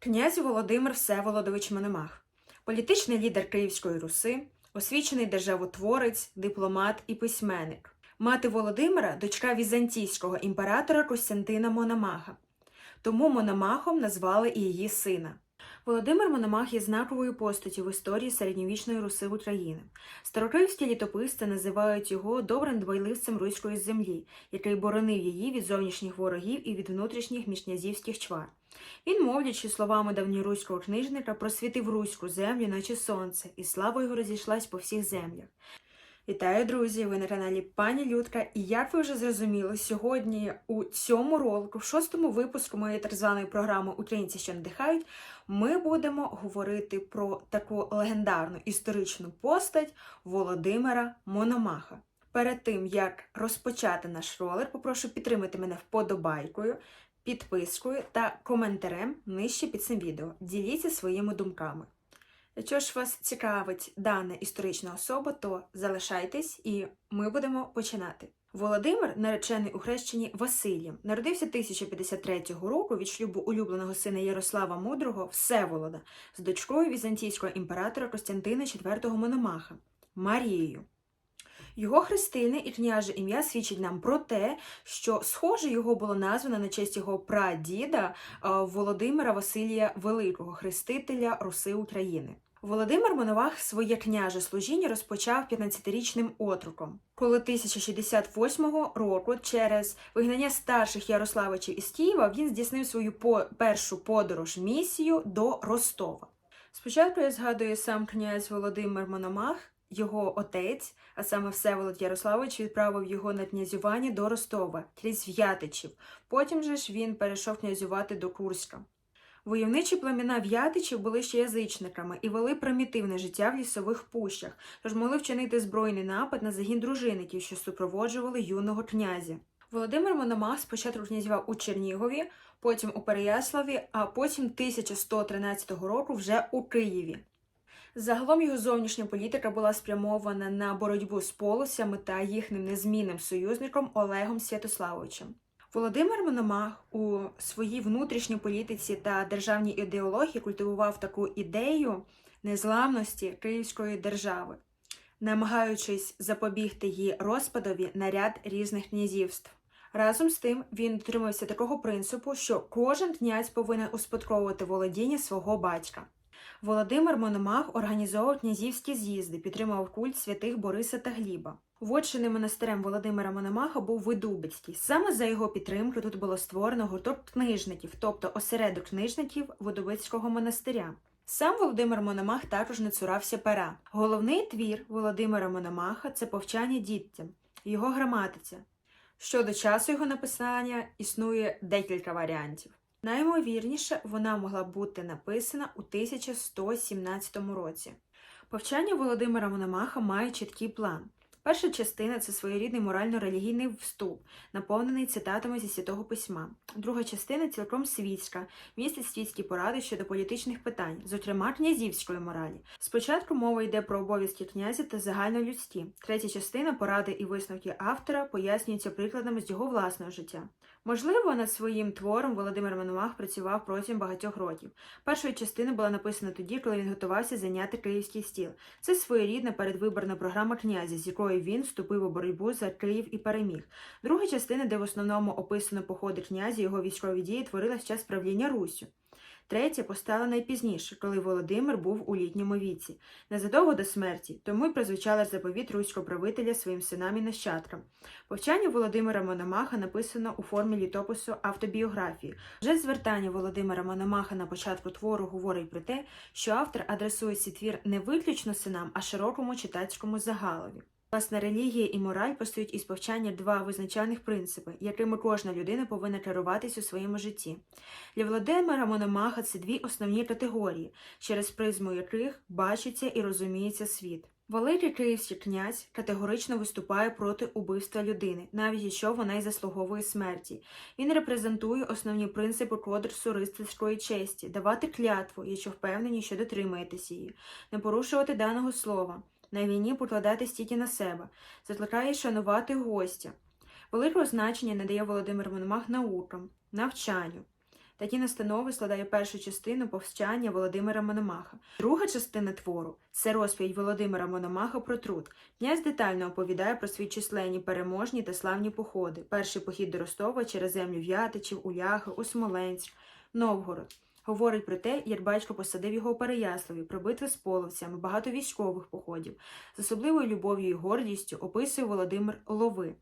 Князь Володимир Всеволодович Мономах, політичний лідер Київської Руси, освічений державотворець, дипломат і письменник. Мати Володимира дочка візантійського імператора Костянтина Мономаха. Тому Мономахом назвали і її сина. Володимир Мономах є знаковою постаттю в історії середньовічної Руси України. Старокиївські літописці називають його добрим дбайливцем руської землі, який боронив її від зовнішніх ворогів і від внутрішніх міжкнязівських чвар. Він, мовлячи словами давньоруського книжника, просвітив руську землю, наче сонце, і слава його розійшлась по всіх землях. Вітаю, друзі! Ви на каналі Пані Людка. І як ви вже зрозуміли, сьогодні у цьому ролику, в шостому випуску моєї так званої програми Українці, що надихають, ми будемо говорити про таку легендарну історичну постать Володимира Мономаха. Перед тим як розпочати наш ролик, попрошу підтримати мене вподобайкою, підпискою та коментарем нижче під цим відео. Діліться своїми думками. Якщо ж вас цікавить дана історична особа, то залишайтесь і ми будемо починати. Володимир, наречений у хрещенні Василієм, народився 1053 року від шлюбу улюбленого сина Ярослава Мудрого Всеволода з дочкою візантійського імператора Костянтина IV Мономаха Марією. Його хрестильне і княже ім'я свідчить нам про те, що схоже його було названо на честь його прадіда е, Володимира Василія Великого, хрестителя Руси України. Володимир Моновах своє княже служіння розпочав 15-річним отруком, коли 1068 року через вигнання старших Ярославичів із Києва він здійснив свою по- першу подорож місію до Ростова. Спочатку я згадую сам князь Володимир Мономах, його отець, а саме Всеволод Ярославович, відправив його на князювання до Ростова крізь В'ятичів. Потім же ж він перейшов князювати до Курська. Войовничі племена В'ятичів були ще язичниками і вели примітивне життя в лісових пущах, тож могли вчинити збройний напад на загін дружинників, що супроводжували юного князя. Володимир Мономах спочатку князював у Чернігові, потім у Переяславі, а потім 1113 року вже у Києві. Загалом його зовнішня політика була спрямована на боротьбу з полосями та їхнім незмінним союзником Олегом Святославовичем. Володимир Мономах у своїй внутрішній політиці та державній ідеології культивував таку ідею незламності Київської держави, намагаючись запобігти її розпадові на ряд різних князівств. Разом з тим він дотримався такого принципу, що кожен князь повинен успадковувати володіння свого батька. Володимир Мономах організовував князівські з'їзди, підтримував культ святих Бориса та Гліба. Вотчиним монастирем Володимира Мономаха був Видубицький. Саме за його підтримки тут було створено гурток книжників, тобто осередок книжників Видубицького монастиря. Сам Володимир Мономах також не цурався пера. Головний твір Володимира Мономаха це повчання діттям, його граматиця. Щодо часу його написання існує декілька варіантів. Наймовірніше, вона могла бути написана у 1117 році. Повчання Володимира Мономаха має чіткий план. Перша частина це своєрідний морально-релігійний вступ, наповнений цитатами зі святого письма. Друга частина цілком світська, містить світські поради щодо політичних питань, зокрема князівської моралі. Спочатку мова йде про обов'язки князя та загальнолюдські. Третя частина поради і висновки автора пояснюються прикладами з його власного життя. Можливо, над своїм твором Володимир Мономах працював протягом багатьох років. Перша частина була написана тоді, коли він готувався зайняти київський стіл. Це своєрідна передвиборна програма князя, з якою він вступив у боротьбу за Київ і переміг. Друга частина, де в основному описано походи князя, його військові дії, творилась час правління Руссю. Третя постала найпізніше, коли Володимир був у літньому віці, незадовго до смерті, тому й прозвучала заповіт руського правителя своїм синам і нащадкам. Повчання Володимира Мономаха написано у формі літопису автобіографії. Вже звертання Володимира Мономаха на початку твору говорить про те, що автор адресує свій твір не виключно синам, а широкому читацькому загалові. Власне, релігія і мораль постають із повчання два визначальних принципи, якими кожна людина повинна керуватись у своєму житті. Для Володимира Мономаха це дві основні категорії, через призму яких бачиться і розуміється світ. Великий київський князь категорично виступає проти убивства людини, навіть якщо вона й заслуговує смерті. Він репрезентує основні принципи кодексу рицарської честі, давати клятву, якщо впевнені, що дотримаєтесь її, не порушувати даного слова, на війні покладатись тільки на себе, закликає шанувати гостя. Великого значення надає Володимир Мономах наукам, навчанню. Такі настанови складає першу частину повчання Володимира Мономаха. Друга частина твору це розповідь Володимира Мономаха про труд. Князь детально оповідає про свої численні переможні та славні походи. Перший похід до Ростова через землю В'ятичів, Уляхи, у Смоленськ, Новгород. Говорить про те, як батько посадив його у Переяславі, про битви з половцями, багато військових походів. З особливою любов'ю і гордістю описує Володимир Лови.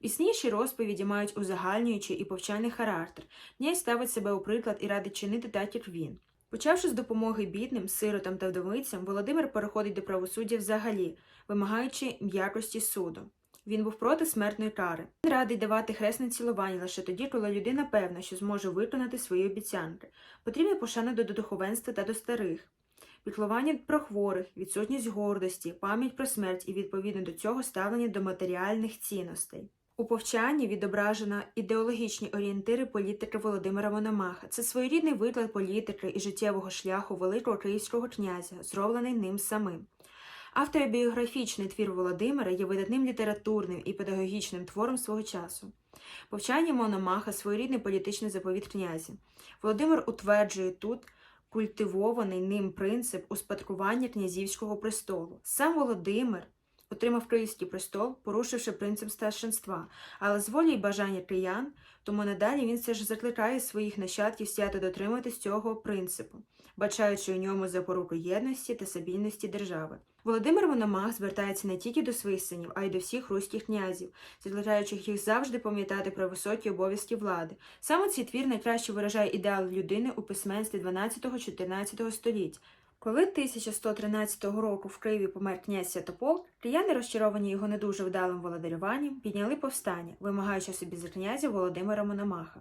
Пісніші розповіді мають узагальнюючий і повчальний характер. Князь ставить себе у приклад і радить чинити так, як він. Почавши з допомоги бідним, сиротам та вдовицям, Володимир переходить до правосуддя взагалі, вимагаючи м'якості суду. Він був проти смертної кари. Він радий давати хресне цілування лише тоді, коли людина певна, що зможе виконати свої обіцянки. Потрібна пошана до духовенства та до старих. Піклування про хворих, відсутність гордості, пам'ять про смерть і відповідно до цього ставлення до матеріальних цінностей. У повчанні відображено ідеологічні орієнтири політики Володимира Мономаха. Це своєрідний виклад політики і життєвого шляху великого київського князя, зроблений ним самим. Автобіографічний твір Володимира є видатним літературним і педагогічним твором свого часу. Повчання Мономаха своєрідний політичний заповіт князя. Володимир утверджує тут культивований ним принцип успадкування князівського престолу. Сам Володимир отримав Київський престол, порушивши принцип старшинства, але з волі й бажання киян, тому надалі він все ж закликає своїх нащадків свято дотримуватись цього принципу, бачаючи у ньому запоруку єдності та стабільності держави. Володимир Мономах звертається не тільки до своїх синів, а й до всіх руських князів, закликаючих їх завжди пам'ятати про високі обов'язки влади. Саме цей твір найкраще виражає ідеал людини у письменстві 12-14 століть. Коли 1113 року в Києві помер князь Святополк, кияни, розчаровані його не дуже вдалим володарюванням, підняли повстання, вимагаючи собі за князя Володимира Мономаха.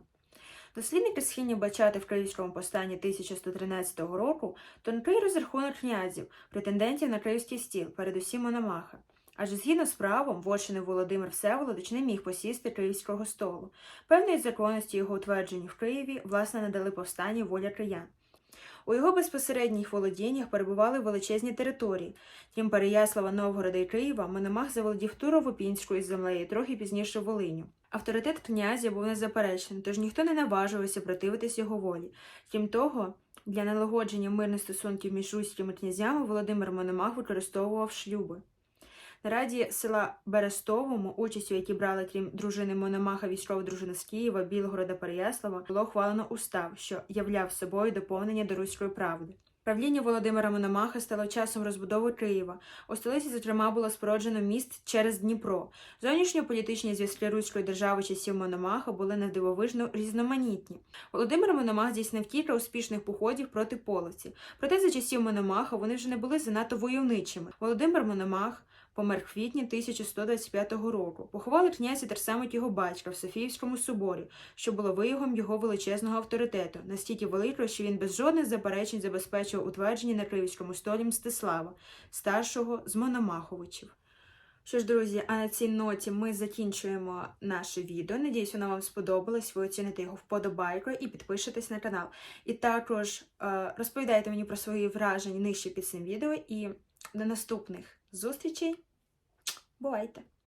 Дослідники схильні бачати в Київському повстанні 1113 року тонкий розрахунок князів, претендентів на київський стіл, передусім Мономаха. Адже згідно з правом, вочини Володимир Всеволодич не міг посісти київського столу. Певної законності його утверджені в Києві, власне, надали повстанню воля киян. У його безпосередніх володіннях перебували величезні території. Крім Переяслава, Новгорода і Києва, Мономах заволодів Турово-Пінською землею, трохи пізніше Волиню. Авторитет князя був незаперечений, тож ніхто не наважувався противитись його волі. Крім того, для налагодження мирних стосунків між руськими князями Володимир Мономах використовував шлюби. На раді села Берестовому, участю, які брали крім дружини Мономаха військова дружина з Києва, Білгорода, Переяслава, було ухвалено устав, що являв собою доповнення до руської правди. Правління Володимира Мономаха стало часом розбудови Києва. У столиці, зокрема, було спороджено міст через Дніпро. Зовнішньополітичні зв'язки Руської держави часів Мономаха були надивовижно різноманітні. Володимир Мономах здійснив кілька успішних походів проти половців. Проте за часів Мономаха вони вже не були занадто войовничими. Володимир Мономах помер в квітні 1125 року. Поховали князя так само його батька в Софіївському соборі, що було виявом його величезного авторитету, настільки великого, що він без жодних заперечень забезпечував утвердження на Київському столі Мстислава, старшого з Мономаховичів. Що ж, друзі, а на цій ноті ми закінчуємо наше відео. Надіюсь, воно вам сподобалось. Ви оціните його вподобайкою і підпишетесь на канал. І також е, розповідайте мені про свої враження нижче під цим відео. І до наступних зустрічей. Бувайте!